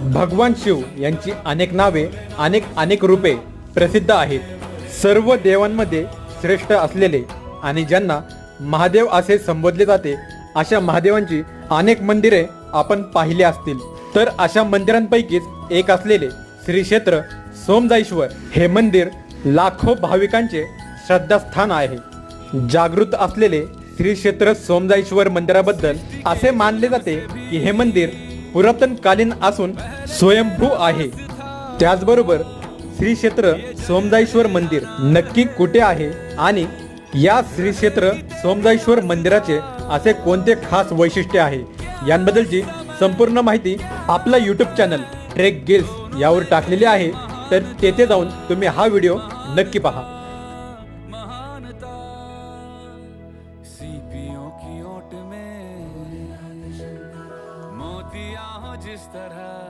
भगवान शिव यांची अनेक नावे अनेक अनेक रूपे प्रसिद्ध आहेत. सर्व देवांमध्ये श्रेष्ठ असलेले आणि ज्यांना महादेव असे संबोधले जाते अशा महादेवांची अनेक मंदिरे आपण पाहिली असतील. तर अशा मंदिरांपैकीच एक असलेले श्री क्षेत्र सोमजाईश्वर हे मंदिर लाखो भाविकांचे श्रद्धास्थान आहे. जागृत असलेले श्री क्षेत्र सोमजाईश्वर मंदिराबद्दल असे मानले जाते की हे मंदिर पुरातनकालीन असून स्वयंभू आहे. त्याचबरोबर श्री क्षेत्र सोमदाईश्वर मंदिर नक्की कुठे आहे आणि या श्री क्षेत्र सोमदाईश्वर मंदिराचे असे कोणते खास वैशिष्ट्य आहे यांबद्दलची संपूर्ण माहिती आपला यूट्यूब चॅनल ट्रेक गिल्स यावर टाकलेली आहे. तर तेथे जाऊन तुम्ही हा व्हिडिओ नक्की पहा. की ओट में जिस तरह